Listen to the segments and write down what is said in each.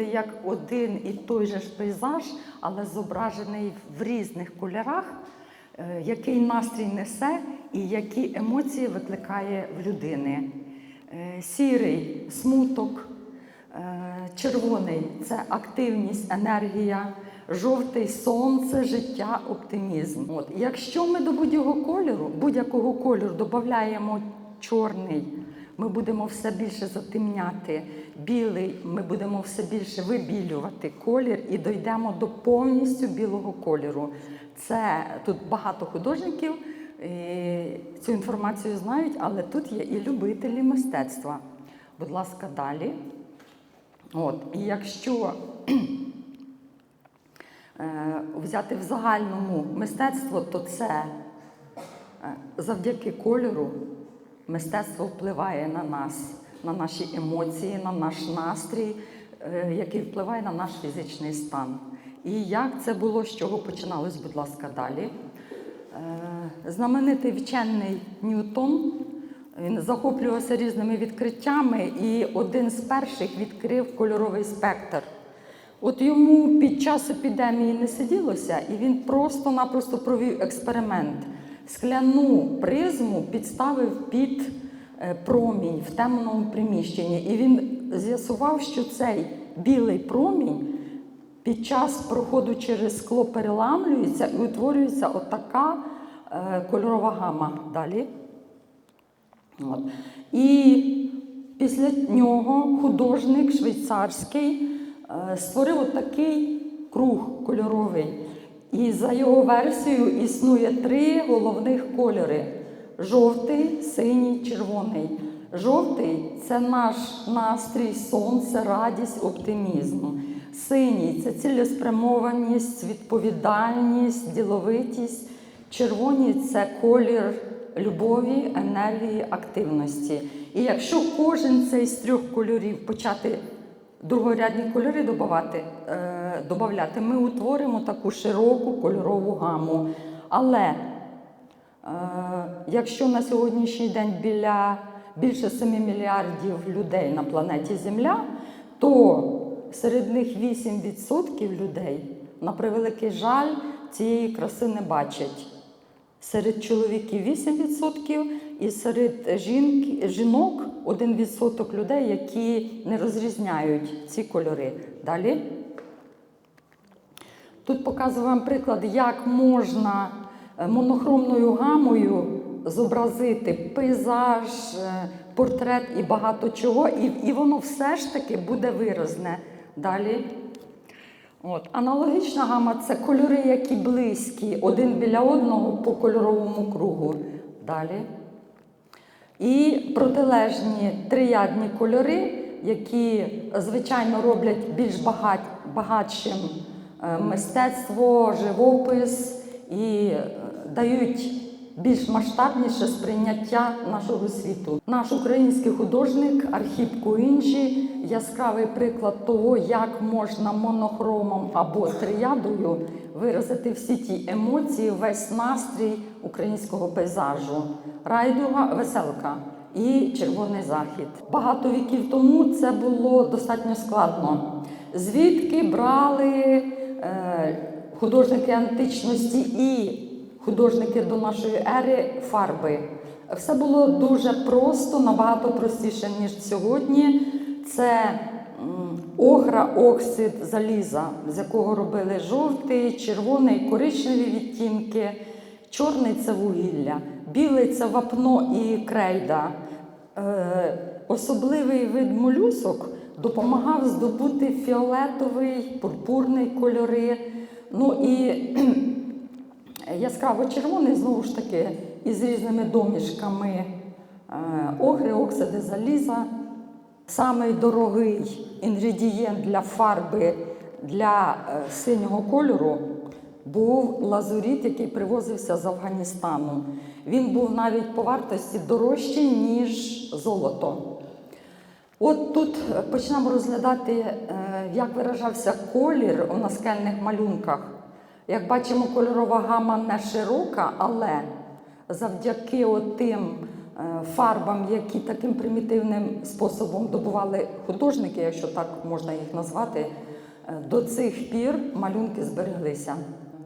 приклади, як один і той же ж пейзаж, але зображений в різних кольорах, е, який настрій несе і які емоції викликає в людини. Е, Сірий смуток, е, червоний це активність, енергія, жовтий сонце, життя, оптимізм. От. Якщо ми до будь-якого кольору, будь-якого кольору додаємо чорний, ми будемо все більше затемняти. Білий ми будемо все більше вибілювати колір і дійдемо до повністю білого кольору. Це тут багато художників цю інформацію знають, але тут є і любителі мистецтва. Будь ласка, далі. От, і якщо е, взяти в загальному мистецтво, то це е, завдяки кольору мистецтво впливає на нас, на наші емоції, на наш настрій, е, який впливає на наш фізичний стан. І як це було, з чого починалось, будь ласка, далі. Е, Знаменитий вчений Ньютон він захоплювався різними відкриттями, і один з перших відкрив кольоровий спектр. От йому під час епідемії не сиділося, і він просто-напросто провів експеримент. Скляну призму підставив під е, промінь в темному приміщенні. І він з'ясував, що цей білий промінь під час проходу через скло переламлюється і утворюється отака е, кольорова гама. Далі. От. І після нього художник швейцарський е, створив отакий круг кольоровий. І за його версією існує три головних кольори: жовтий, синій, червоний. Жовтий це наш настрій, сонце, радість, оптимізм. Синій це цілеспрямованість, відповідальність, діловитість. Червоні це колір любові, енергії, активності. І якщо кожен цей з трьох кольорів почати другорядні кольори додавати, е, додавати, ми утворимо таку широку кольорову гаму. Але е, якщо на сьогоднішній день біля більше 7 мільярдів людей на планеті Земля, то серед них 8% людей, на превеликий жаль, цієї краси не бачать. Серед чоловіків 8% і серед жінки, жінок 1% людей, які не розрізняють ці кольори. Далі. Тут показую вам приклад, як можна е, монохромною гамою зобразити пейзаж, е, портрет і багато чого, і, і воно все ж таки буде виразне. Далі. От. Аналогічна гама це кольори, які близькі, один біля одного по кольоровому кругу. Далі. І протилежні триядні кольори, які, звичайно, роблять більш багатшим е, мистецтво, живопис і е, дають більш масштабніше сприйняття нашого світу. Наш український художник Архіп Куінджі яскравий приклад того, як можна монохромом або триядою виразити всі ті емоції, весь настрій українського пейзажу. Райдуга веселка і червоний захід. Багато віків тому це було достатньо складно. Звідки брали е, художники античності і художники до нашої ери фарби. Все було дуже просто, набагато простіше, ніж сьогодні. Це охра, оксид заліза, з якого робили жовтий, червоний, коричневі відтінки, чорний це вугілля, білий це вапно і крейда. Е, особливий вид молюсок допомагав здобути фіолетовий, пурпурний кольори. Ну і яскраво червоний, знову ж таки, із різними домішками е, охри, оксиди заліза. Самий дорогий інгредієнт для фарби для е, синього кольору був лазуріт, який привозився з Афганістану. Він був навіть по вартості дорожчий, ніж золото. От тут е, почнемо розглядати, е, як виражався колір у наскельних малюнках. Як бачимо, кольорова гама не широка, але завдяки тим фарбам, які таким примітивним способом добували художники, якщо так можна їх назвати, е, до цих пір малюнки збереглися.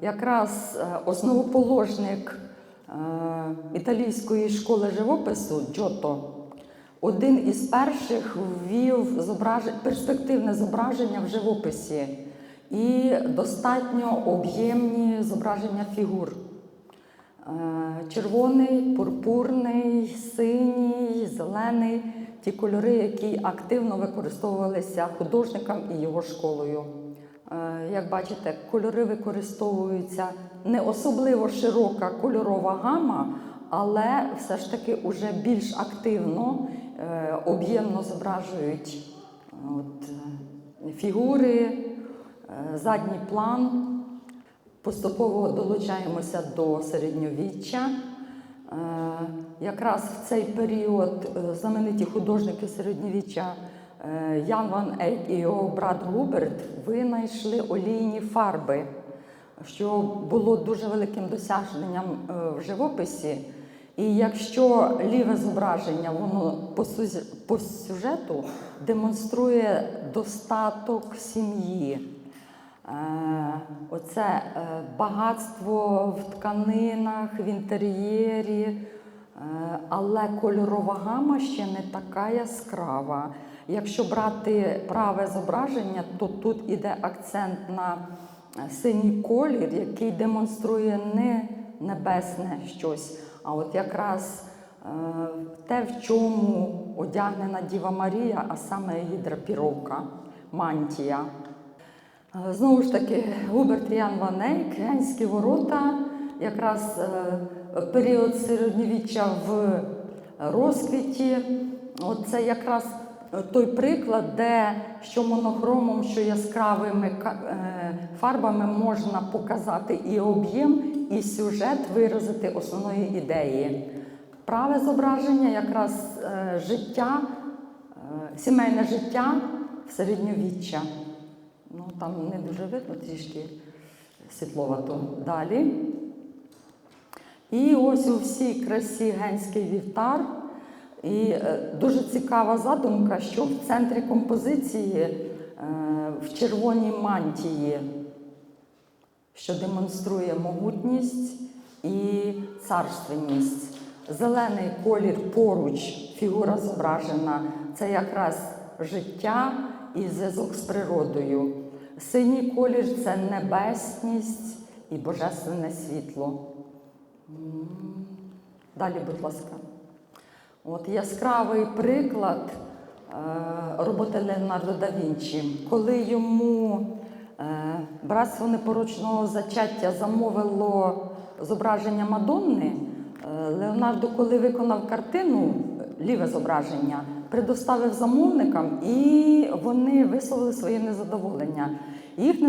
Якраз е, основоположник е, італійської школи живопису Джото один із перших ввів зображень, перспективне зображення в живописі і достатньо об'ємні зображення фігур. Е, Червоний, пурпурний, синій, зелений ті кольори, які активно використовувалися художником і його школою. Е, Як бачите, кольори використовуються не особливо широка кольорова гама, але все ж таки уже більш активно, е, об'ємно зображують от, фігури, задній план. Поступово долучаємося до середньовіччя. Е, Якраз в цей період е, знамениті художники середньовіччя е, Ян Ван Eyck і його брат Губерт винайшли олійні фарби, що було дуже великим досягненням в живописі. І якщо ліве зображення, воно по сюжету демонструє достаток сім'ї. Е, Оце е, багатство в тканинах, в інтер'єрі, е, але кольорова гама ще не така яскрава. Якщо брати праве зображення, то тут іде акцент на синій колір, який демонструє не небесне щось, а от якраз те, в чому одягнена Діва Марія, а саме її драпіровка, мантія. Е, Знову ж таки, Губерт Ян Ван Eyck, ворота, якраз е, період середньовіччя в розквіті. Це якраз той приклад, де що монохромом, що яскравими е, фарбами можна показати і об'єм, і сюжет виразити основної ідеї. Праве зображення якраз життя, сімейне життя в середньовіччя. Ну, там не дуже видно, трішки світловато. Далі. І ось у всій красі генський вівтар. І е, дуже цікава задумка, що в центрі композиції е, в червоній мантії, що демонструє могутність і царственність. Зелений колір поруч, фігура зображена це якраз життя і зв'язок з природою. Синій колір це небесність і божественне світло. Далі, будь ласка. От яскравий приклад е, роботи Леонардо да Вінчі, коли йому е, братство непорочного зачаття замовило зображення Мадонни, е, Леонардо, коли виконав картину, ліве зображення, предоставив замовникам, і вони висловили своє незадоволення. Їх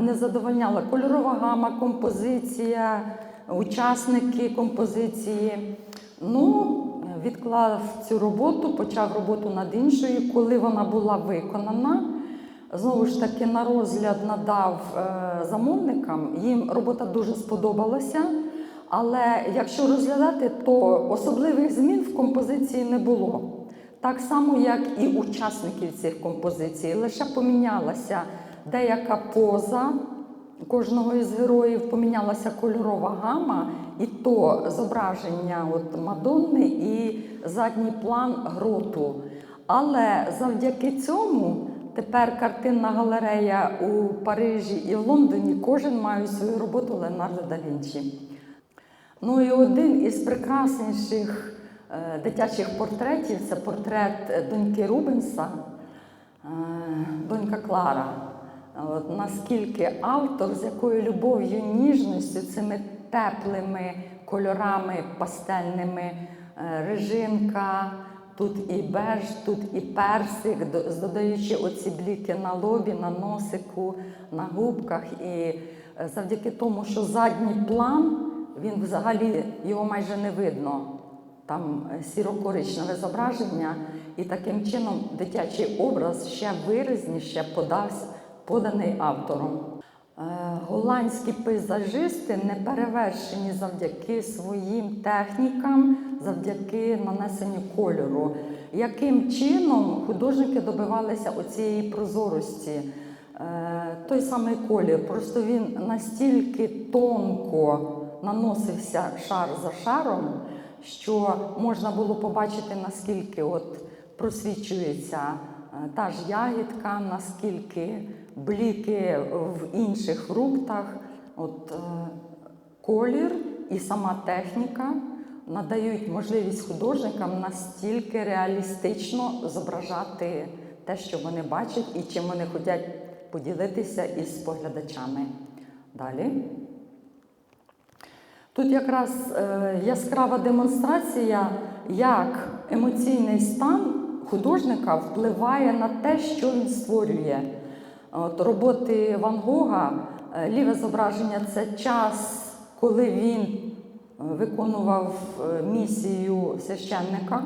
не задовольняла кольорова гама, композиція, учасники композиції. Ну, відклав цю роботу, почав роботу над іншою. Коли вона була виконана, знову ж таки на розгляд надав е, замовникам. Їм робота дуже сподобалася. Але якщо розглядати, то особливих змін в композиції не було. Так само, як і учасників цих композицій. Лише помінялася деяка поза кожного із героїв, помінялася кольорова гама, і то зображення от Мадонни і задній план гроту. Але завдяки цьому тепер картинна галерея у Парижі і в Лондоні кожен має свою роботу Леонардо да Вінчі. Ну і один із прекрасніших дитячих портретів це портрет е, доньки Рубенса, е, донька Клара. От наскільки автор з якою любов'ю, ніжністю, цими теплими кольорами пастельними, е, режинка, тут і беж, тут і персик, до- додаючи оці бліки на лобі, на носику, на губках. І е, завдяки тому, що задній план, він взагалі його майже не видно. Там е, сіро-коричневе зображення, і таким чином дитячий образ ще виразніше подався, поданий автором. Е, Голландські пейзажисти не перевершені завдяки своїм технікам, завдяки нанесенню кольору. Яким чином художники добивалися оцієї прозорості? Е, Той самий колір, просто він настільки тонко наносився шар за шаром, що можна було побачити, наскільки от просвічується е, та ж ягідка, наскільки бліки в інших фруктах. От, е, колір і сама техніка надають можливість художникам настільки реалістично зображати те, що вони бачать, і чим вони хочуть поділитися із споглядачами. Далі. Тут якраз е, яскрава демонстрація, як емоційний стан художника впливає на те, що він створює. От роботи Ван Гога, е, ліве зображення це час, коли він е, виконував місію священника.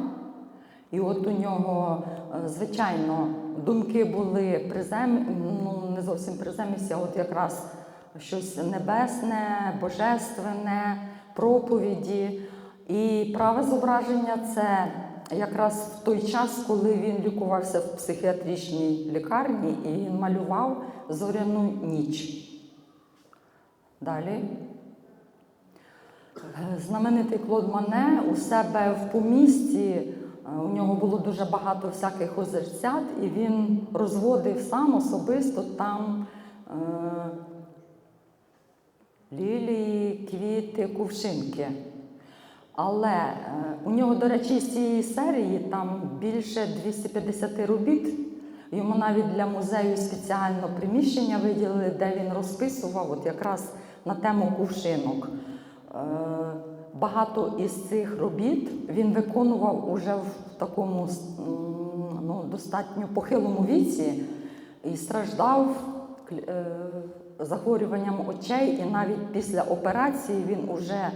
І от у нього, звичайно, думки були призем... ну, не зовсім приземлісті, а от якраз щось небесне, божественне, проповіді. І праве зображення це якраз в той час, коли він лікувався в психіатричній лікарні і він малював зоряну ніч. Далі. Знаменитий Клод Мане у себе в помісті, е, у нього було дуже багато всяких озерцят, і він розводив сам особисто там е, лілії, квіти, кувшинки. Але е, у нього, до речі, з цієї серії там більше 250 робіт. Йому навіть для музею спеціально приміщення виділили, де він розписував от якраз на тему кувшинок. Е, Багато із цих робіт він виконував уже в такому ну, достатньо похилому віці і страждав е, захворюванням очей, і навіть після операції він уже е,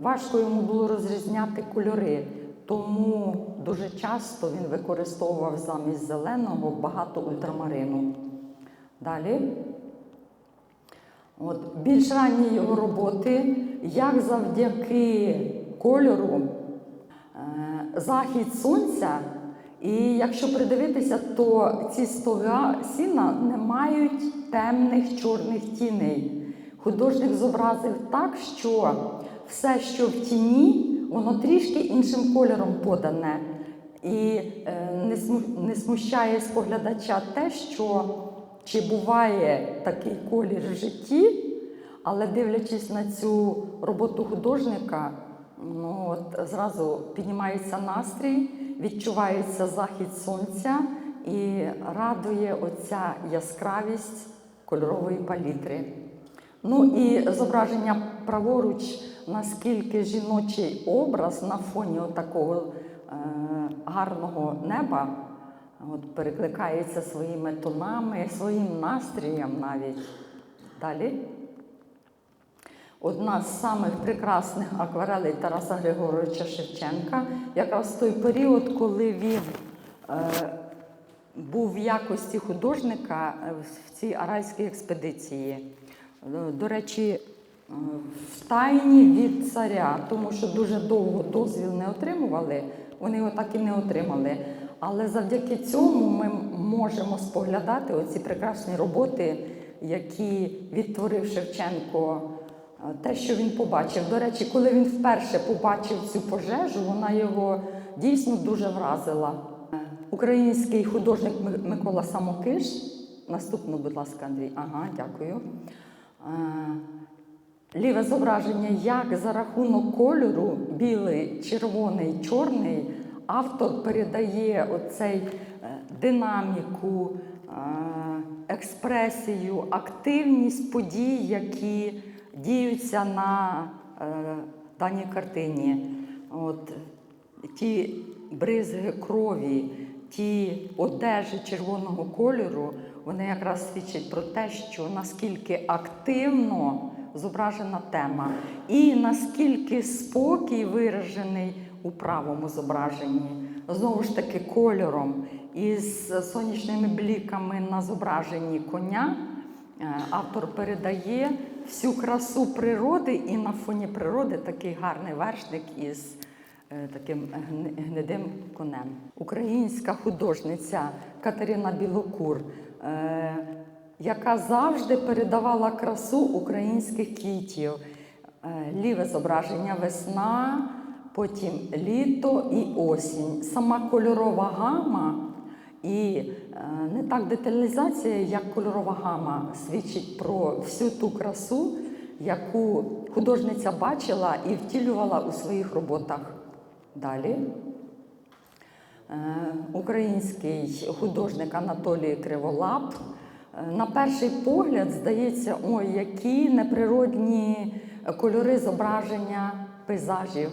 важко йому було розрізняти кольори. Тому дуже часто він використовував замість зеленого багато ультрамарину. Далі. От, більш ранні його роботи, як завдяки кольору, е, захід сонця. І якщо придивитися, то ці стога сіна не мають темних чорних тіней. Художник зобразив так, що все, що в тіні, воно трішки іншим кольором подане. І е, не смущає споглядача те, що чи буває такий колір в житті, але дивлячись на цю роботу художника, ну от зразу піднімається настрій, відчувається захід сонця і радує оця яскравість кольорової палітри. Ну і зображення праворуч, наскільки жіночий образ на фоні такого е, гарного неба от, перекликається своїми тонами, своїм настроєм навіть. Далі. Одна з самих прекрасних акварелей Тараса Григоровича Шевченка, якраз в той період, коли він е, був в якості художника е, в цій аральській експедиції. Е, До речі, е, в тайні від царя, тому що дуже довго дозвіл не отримували, вони його так і не отримали. Але завдяки цьому ми можемо споглядати оці прекрасні роботи, які відтворив Шевченко, те, що він побачив. До речі, коли він вперше побачив цю пожежу, вона його дійсно дуже вразила. Український художник Микола Самокиш. Наступну, будь ласка, Андрій. Ага, дякую. Ліве зображення, як за рахунок кольору, білий, червоний, чорний, автор передає оцей е, динаміку, е, експресію, активність подій, які діються на е, даній картині. От, ті бризги крові, ті одежі червоного кольору, вони якраз свідчать про те, що наскільки активно зображена тема, і наскільки спокій виражений у правому зображенні. Знову ж таки, кольором із сонячними бліками на зображенні коня. Е, Автор передає всю красу природи, і на фоні природи такий гарний вершник із е, таким гнидим конем. Українська художниця Катерина Білокур, е, яка завжди передавала красу українських квітів. Е, Ліве зображення весна, потім літо і осінь. Сама кольорова гама і е, не так деталізація, як кольорова гама свідчить про всю ту красу, яку художниця бачила і втілювала у своїх роботах. Далі. Е, Український художник Анатолій Криволап. Е, На перший погляд здається, ой, які неприродні кольори зображення пейзажів,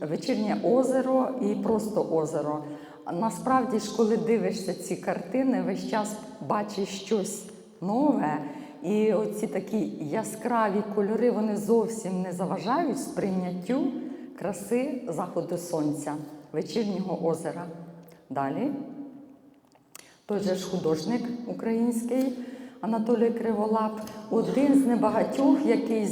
вечірнє озеро і просто озеро. Насправді ж, коли дивишся ці картини, весь час бачиш щось нове. І оці такі яскраві кольори вони зовсім не заважають сприйняттю краси заходу сонця, вечірнього озера. Далі. Той же ж художник український Анатолій Криволап, один з небагатьох, який е,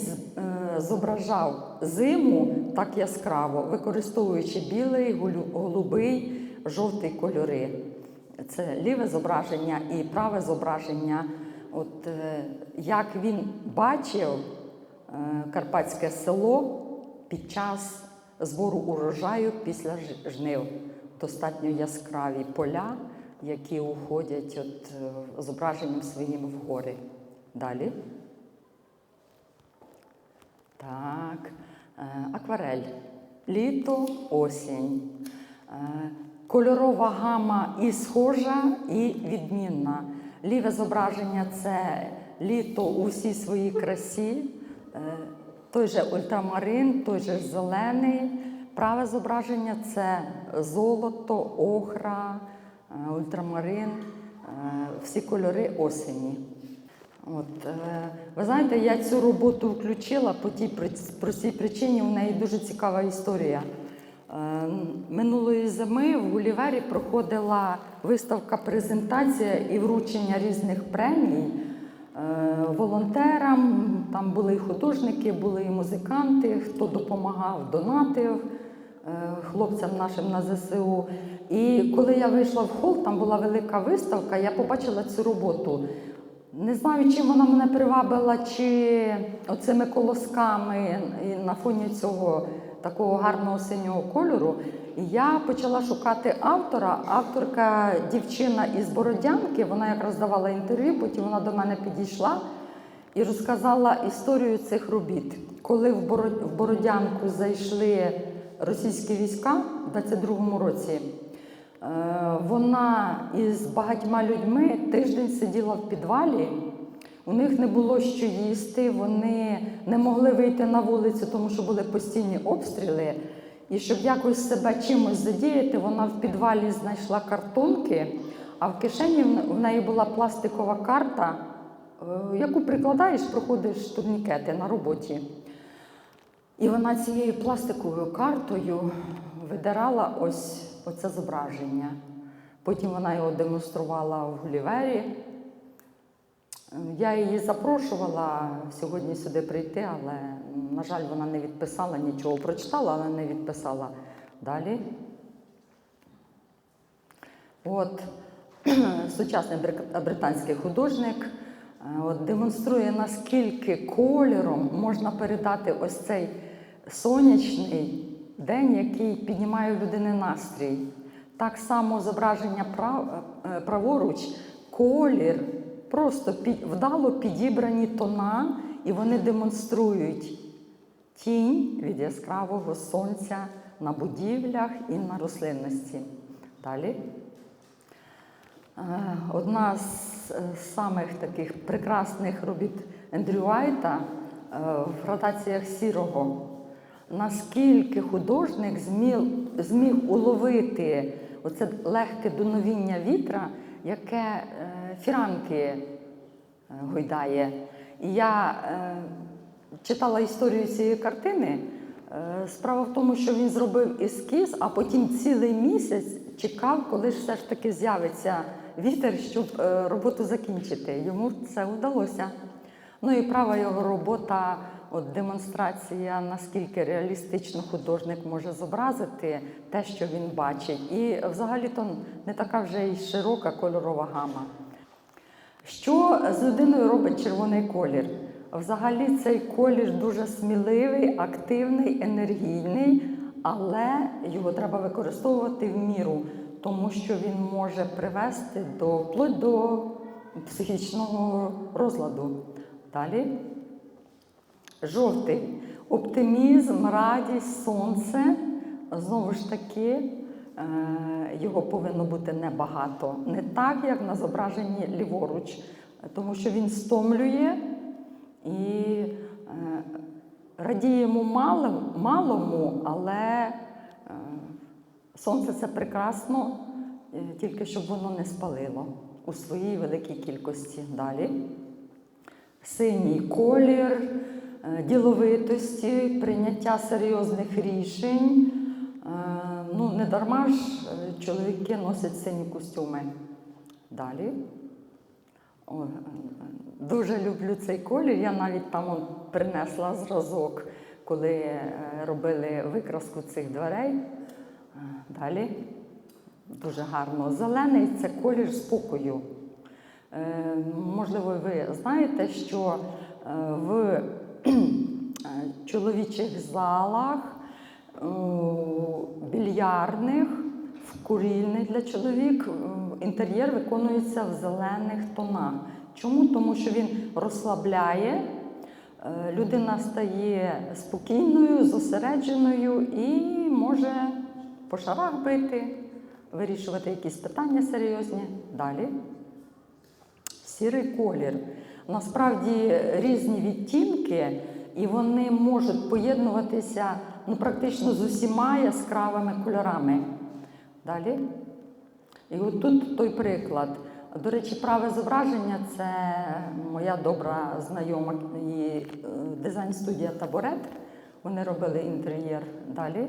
зображав зиму так яскраво, використовуючи білий, голубий, жовтий кольори. Це ліве зображення і праве зображення. От е, як він бачив е, карпатське село під час збору урожаю після жнив. Достатньо яскраві поля, які уходять от, е, зображенням своїм в гори. Далі. Так, акварель. Літо, осінь. Кольорова гама і схожа, і відмінна. Ліве зображення це літо у всій своїй красі. Е, Той же ультрамарин, той же зелений. Праве зображення це золото, охра, е, ультрамарин, е, всі кольори осені. От, ви знаєте, я цю роботу включила по тій простій причині, у неї дуже цікава історія. Е, Минулої зими в Гулівері проходила виставка презентація і вручення різних премій е, волонтерам. Там були і художники, були і музиканти, хто допомагав, донатив е, хлопцям нашим на ЗСУ. І коли я вийшла в хол, там була велика виставка, я побачила цю роботу. Не знаю, чим вона мене привабила, чи оцими колосками і на фоні цього такого гарного синього кольору. Я почала шукати автора. Авторка дівчина із Бородянки, вона якраз давала інтерв'ю, потім вона до мене підійшла і розказала історію цих робіт. Коли в Боро- Бородянку зайшли російські війська в 22-му році, Вона із багатьма людьми тиждень сиділа в підвалі. У них не було що їсти, вони не могли вийти на вулицю, тому що були постійні обстріли. І щоб якось себе чимось задіяти, вона в підвалі знайшла картонки, а в кишені в- в неї була пластикова карта, е, яку прикладаєш, проходиш турнікети на роботі. І вона цією пластиковою картою видирала ось оце зображення. Потім вона його демонструвала в Гулівері. Я її запрошувала сьогодні сюди прийти, але, на жаль, вона не відписала нічого. Прочитала, але не відписала. Далі. От сучасний британський художник е, от, демонструє, наскільки кольором можна передати ось цей сонячний день, який піднімає у людини настрій. Так само зображення прав, е, праворуч, колір, просто вдало підібрані тона, і вони демонструють тінь від яскравого сонця на будівлях і на рослинності. Далі. Е, Одна з е, самих таких прекрасних робіт Ендрю Вайта в градаціях сірого. Наскільки художник зміг, зміг уловити оце легке дуновіння вітра, яке е, фіранки е, гойдає. І я е, читала історію цієї картини. Е, Справа в тому, що він зробив ескіз, а потім цілий місяць чекав, коли ж все ж таки з'явиться вітер, щоб е, роботу закінчити. Йому це вдалося. Ну і права його робота, от демонстрація, наскільки реалістично художник може зобразити те, що він бачить. І взагалі-то не така вже й широка кольорова гама. Що з людиною робить червоний колір? Взагалі цей колір дуже сміливий, активний, енергійний, але його треба використовувати в міру, тому що він може привести до вплоть до психічного розладу. Далі. Жовтий оптимізм, радість, сонце. Знову ж таки, е, його повинно бути небагато. Не так, як на зображенні ліворуч, тому що він стомлює і е, радіємо малому, але е, сонце це прекрасно, тільки щоб воно не спалило у своїй великій кількості. Далі синій колір, діловитості, прийняття серйозних рішень. Е, Ну, не дарма ж е, чоловіки носять сині костюми. Далі. О, е, дуже люблю цей колір. Я навіть там принесла зразок, коли е, робили викраску цих дверей. Е, Далі. Дуже гарно. Зелений це колір спокою. Е, Можливо, ви знаєте, що е, в е, чоловічих залах, більярдних, в курільних для чоловік е, інтер'єр виконується в зелених тонах. Чому? Тому що він розслабляє, е, людина стає спокійною, зосередженою і може по шарах бити, вирішувати якісь питання серйозні. Далі сірий колір. Насправді різні відтінки, і вони можуть поєднуватися ну, практично з усіма яскравими кольорами. Далі. І от тут той приклад. До речі, праве зображення це моя добра знайома і е, дизайн-студія Табурет. Вони робили інтер'єр далі.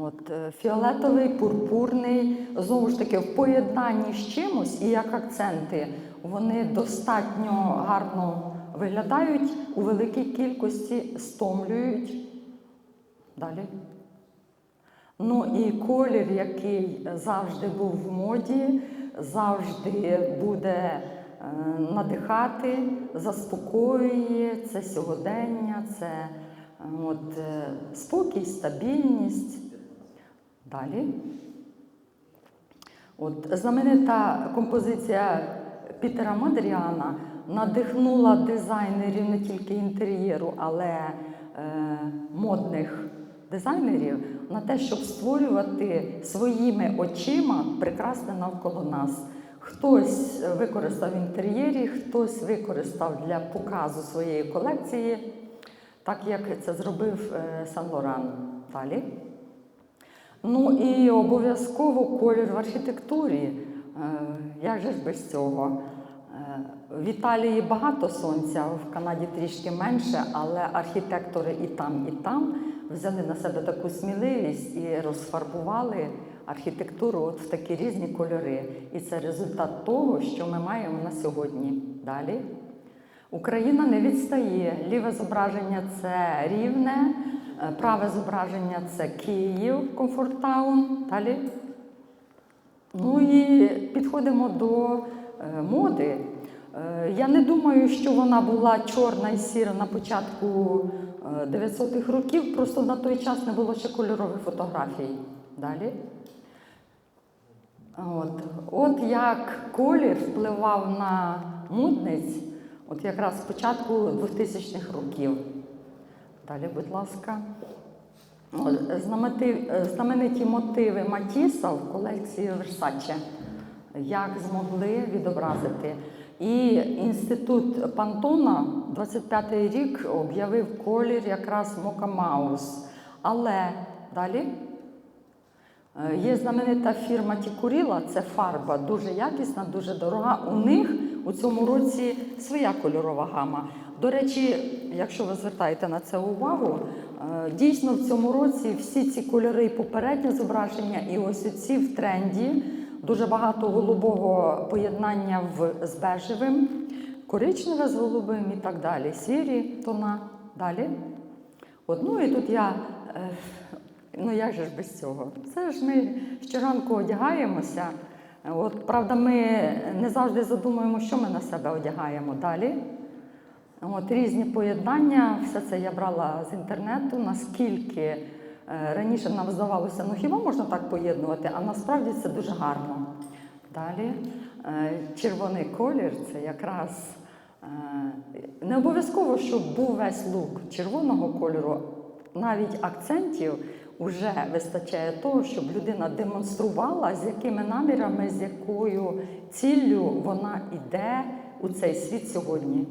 От, е, фіолетовий, пурпурний, знову ж таки, в поєднанні з чимось і як акценти, вони достатньо гарно виглядають у великій кількості, стомлюють. Далі. Ну і колір, який завжди був в моді, завжди буде е, надихати, заспокоює, це сьогодення, це е, от, е, спокій, стабільність. Далі. От, знаменита композиція Пітера Мадріана надихнула дизайнерів не тільки інтер'єру, але е, модних дизайнерів на те, щоб створювати своїми очима прекрасне навколо нас. Хтось використав в інтер'єрі, хтось використав для показу своєї колекції, так як це зробив е, Сан Лоран. Далі. Ну і обов'язково колір в архітектурі. Е, Як же ж без цього? В Італії багато сонця, в Канаді трішки менше, але архітектори і там, і там взяли на себе таку сміливість і розфарбували архітектуру от в такі різні кольори. І це результат того, що ми маємо на сьогодні. Далі. Україна не відстає. Ліве зображення це рівне, е, праве зображення це Київ, Комфорттаун. Далі. Ну і підходимо до е, моди. Е, Я не думаю, що вона була чорна і сіра на початку е, 900-х років, просто на той час не було ще кольорових фотографій. Далі. От, от як колір впливав на модниць, от якраз з початку 2000-х років. Далі, будь ласка. От, знаменити, знамениті мотиви Матіса в колекції Версаче. Як змогли відобразити. І інститут Пантона 25-й рік об'явив колір якраз Мока Маус. Але далі Е, Є знаменита фірма Тікуріла, це фарба, дуже якісна, дуже дорога. У них у цьому році своя кольорова гама. До речі, якщо ви звертаєте на це увагу, е, дійсно в цьому році всі ці кольори, попереднє зображення, і ось ці в тренді, Дуже багато голубого поєднання в, з бежевим, коричневе з голубим і так далі. Сірі тона. Далі. От, ну і тут я, е, ну як же ж без цього? Це ж ми щоранку одягаємося. От, правда, ми не завжди задумуємо, що ми на себе одягаємо далі. От, різні поєднання, все це я брала з інтернету, наскільки раніше нам здавалося, ну хіба можна так поєднувати, а насправді це дуже гарно. Далі е, червоний колір це якраз е, не обов'язково, щоб був весь лук червоного кольору, навіть акцентів вже вистачає того, щоб людина демонструвала, з якими намірами, з якою ціллю вона йде у цей світ сьогодні.